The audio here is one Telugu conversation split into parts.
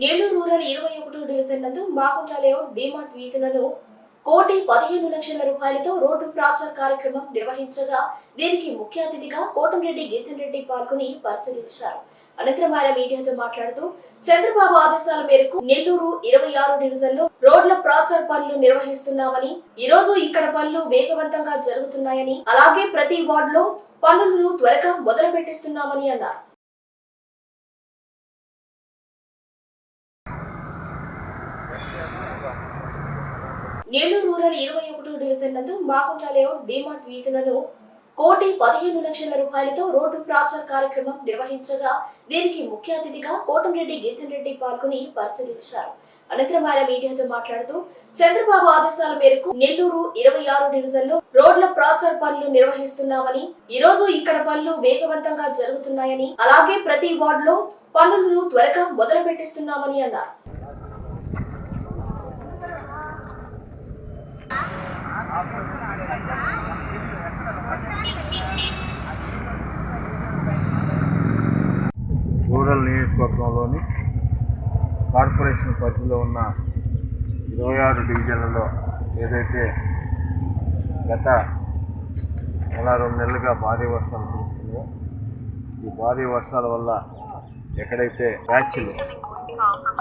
నెల్లూరు రూరల్ ఇరవై ఒకటో డివిజన్ నందు మాగుంట లేఅవుట్ డిమార్ట్ వీధులను కోటి పదిహేను లక్షల రూపాయలతో రోడ్డు ప్రాచార కార్యక్రమం నిర్వహించగా దీనికి ముఖ్య అతిథిగా కోటంరెడ్డి గీతన్ రెడ్డి పాల్గొని పరిశీలించారు. అనంతరం ఆయన మీడియాతో మాట్లాడుతూ చంద్రబాబు ఆదేశాల మేరకు నెల్లూరు ఇరవై ఆరు డివిజన్లో రోడ్ల ప్రాచార పనులు నిర్వహిస్తున్నామని ఈ రోజు ఇక్కడ పనులు వేగవంతంగా జరుగుతున్నాయని అలాగే ప్రతి వార్డులో పనులను త్వరగా మొదలు పెట్టిస్తున్నామని అన్నారు. నెల్లూరు రూరల్ ఇరవై ఒకటో డివిజన్ నందు మాగుంట లేఅవుట్ డిమార్ట్ వీధులను కోటి పదిహేను లక్షల రూపాయలతో రోడ్డు ప్రచార కార్యక్రమం నిర్వహించగా దీనికి ముఖ్య అతిథిగా కోటంరెడ్డి గీతన్ రెడ్డి పాల్గొని పరిశీలించారు. అనంతరం ఆయన మీడియాతో మాట్లాడుతూ చంద్రబాబు ఆదేశాల మేరకు నెల్లూరు ఇరవై ఆరు డివిజన్లో రోడ్ల ప్రాచార పనులు నిర్వహిస్తున్నామని ఈ రోజు ఇక్కడ పనులు వేగవంతంగా జరుగుతున్నాయని అలాగే ప్రతి వార్డులో పనులను త్వరగా మొదలు పెట్టిస్తున్నామని అన్నారు. రూరల్ నియోజకవర్గంలోని కార్పొరేషన్ పరిధిలో ఉన్న ఇరవై ఆరు డివిజన్లలో ఏదైతే గత నెల రెండు నెలలుగా భారీ వర్షాలు కురుస్తుందో ఈ భారీ వర్షాల వల్ల ఎక్కడైతే ప్యాచ్లు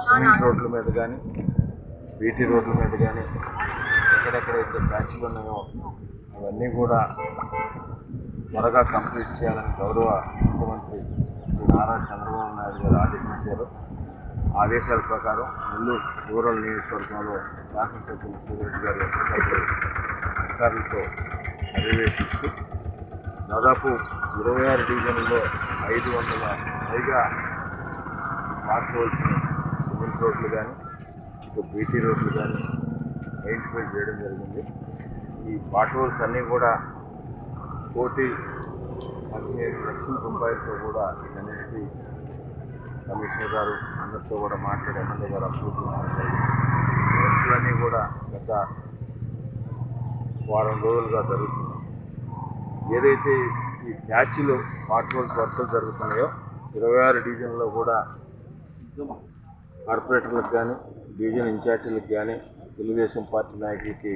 సిమెంట్ రోడ్ల మీద కానీ బీటీ రోడ్ల మీద కానీ ఎక్కడెక్కడైతే ప్యాచ్లు ఉన్నాయో అవన్నీ కూడా త్వరగా కంప్లీట్ చేయాలని గౌరవ ముఖ్యమంత్రి శ్రీ నారా చంద్రబాబు నాయుడు గారు ఆదేశించారు. ఆదేశాల ప్రకారం నెల్లూరు రూరల్ నియోజకవర్గంలో శాసనసభ్యులు సూర్యరెడ్డి గారు అధికారులతో పర్యవేక్షిస్తూ దాదాపు ఇరవై ఆరు డివిజన్లలో ఐదు వందల పైగా మార్చవలసిన సిమెంట్ రోడ్లు కానీ ఇక బీటీ రోడ్లు కానీ ఐడెంటిఫై చేయడం జరిగింది. ఈ పాట్రోల్స్ అన్నీ కూడా కోటి పదిహేను లక్షల రూపాయలతో కూడా వీటన్నిటికీ కమిషనర్ గారు అందరితో కూడా మాట్లాడి ఎమ్మెల్యే గారు అప్రూవ్ వర్కులన్నీ కూడా గత వారం రోజులుగా జరుగుతున్నాయి. ఏదైతే ఈ ప్యాచ్లు పాట్రోల్స్ వర్కులు జరుగుతున్నాయో ఇరవై ఆరు డివిజన్లో కూడా కార్పొరేటర్లకు కానీ డివిజన్ ఇన్ఛార్జీలకు కానీ తెలుగుదేశం పార్టీ నాయకులకి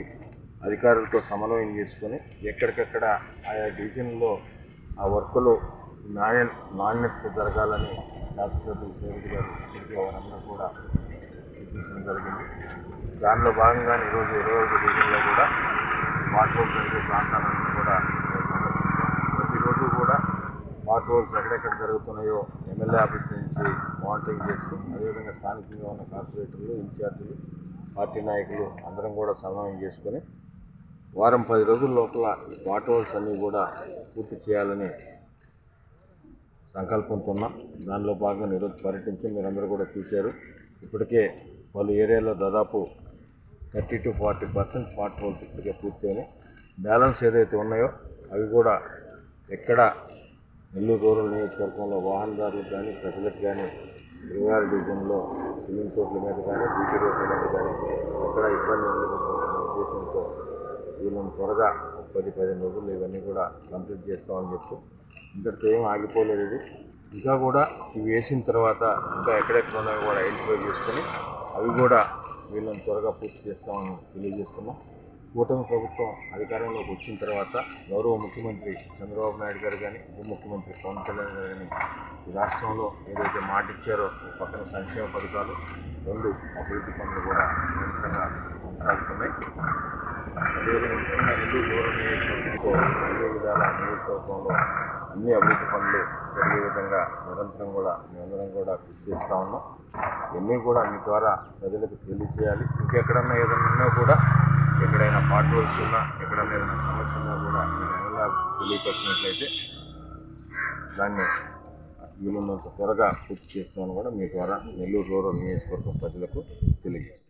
అధికారులతో సమన్వయం చేసుకొని ఎక్కడికక్కడ ఆయా డివిజన్లో ఆ వర్కులు నాణ్య నాణ్యత జరగాలని శాసనసభ్యులు గారు వారందరూ కూడా సూచించడం జరిగింది. దానిలో భాగంగానే ఈరోజు ఇరవై ఒకటి డివిజన్లో కూడా వాటర్ జరిగే ప్రాంతాలను కూడా సందర్శించాం ప్రతిరోజు కూడా వాటర్ ఎక్కడెక్కడ జరుగుతున్నాయో ఎమ్మెల్యే ఆఫీస్ నుంచి మానిటరింగ్ చేస్తూ అదేవిధంగా స్థానికంగా ఉన్న కార్పొరేటర్లు ఇన్ఛార్జీలు పార్టీ నాయకులు అందరం కూడా సమన్వయం చేసుకొని వారం పది రోజుల లోపల ఈ వాటర్ అన్నీ కూడా పూర్తి చేయాలని సంకల్పంతో ఉన్నాం. దానిలో భాగంగా ఈరోజు పర్యటించి మీరందరూ కూడా చూశారు. ఇప్పటికే పలు ఏరియాలో దాదాపు thirty to forty percent smart holes ఇప్పటికే పూర్తయినాయి బ్యాలెన్స్ ఏదైతే ఉన్నాయో అవి కూడా ఎక్కడ నెల్లూరు రూరల్ నియోజకవర్గంలో వాహనదారులకు కానీ ప్రజలకు కానీ ఇరవై డివిజన్లో సిమెంట్ రోడ్ల మీద కానీ బీటీ రోడ్ల మీద కానీ ఎక్కడ ఇబ్బంది ఉండకపోతున్న ఉద్దేశంతో వీళ్ళని త్వరగా పది పదిహేను రోజుల్లో ఇవన్నీ కూడా కంప్లీట్ చేస్తామని చెప్తూ ఇంతటితో ఏం ఆగిపోలేదు ఇది. ఇంకా కూడా ఇవి వేసిన తర్వాత ఇంకా ఎక్కడెక్కడ ఉన్నాయో కూడా ఐడెంటిఫై చేసుకొని అవి కూడా వీళ్ళని త్వరగా పూర్తి చేస్తామని తెలియజేస్తున్నాం. కూటమి ప్రభుత్వం అధికారంలోకి వచ్చిన తర్వాత గౌరవ ముఖ్యమంత్రి చంద్రబాబు నాయుడు గారు కానీ ఉప ముఖ్యమంత్రి పవన్ కళ్యాణ్ గారు కానీ ఈ రాష్ట్రంలో ఏదైతే మాట ఇచ్చారో పక్కన సంక్షేమ పథకాలు రెండు అభివృద్ధి పనులు కూడా నిరంతరంగా కొనసాగుతున్నాయి. అదేవిధంగా ముఖ్యంగా నెల్లూరు దూరం నియోజకవర్గంలో అన్ని విధాల నియోజకవర్గంలో అన్ని అభివృద్ధి పనులు జరిగే విధంగా నిరంతరం కూడా మేమందరం కూడా కృషి చేస్తూ ఉన్నాం. ఇవన్నీ కూడా మీ ద్వారా ప్రజలకు తెలియచేయాలి ఇంకెక్కడన్నా ఏదైనా ఉన్నా కూడా ఎక్కడైనా పార్ట్రోల్స్ ఉన్నా ఎక్కడైనా ఏదైనా సమస్య ఉన్నా కూడా మీరు ఎలా తెలియపరిచినట్లయితే దాన్ని వీలున్నంత త్వరగా పూర్తి చేస్తామని కూడా మీ ద్వారా నెల్లూరు రూరల్ నియోజకవర్గం ప్రజలకు తెలియజేస్తాం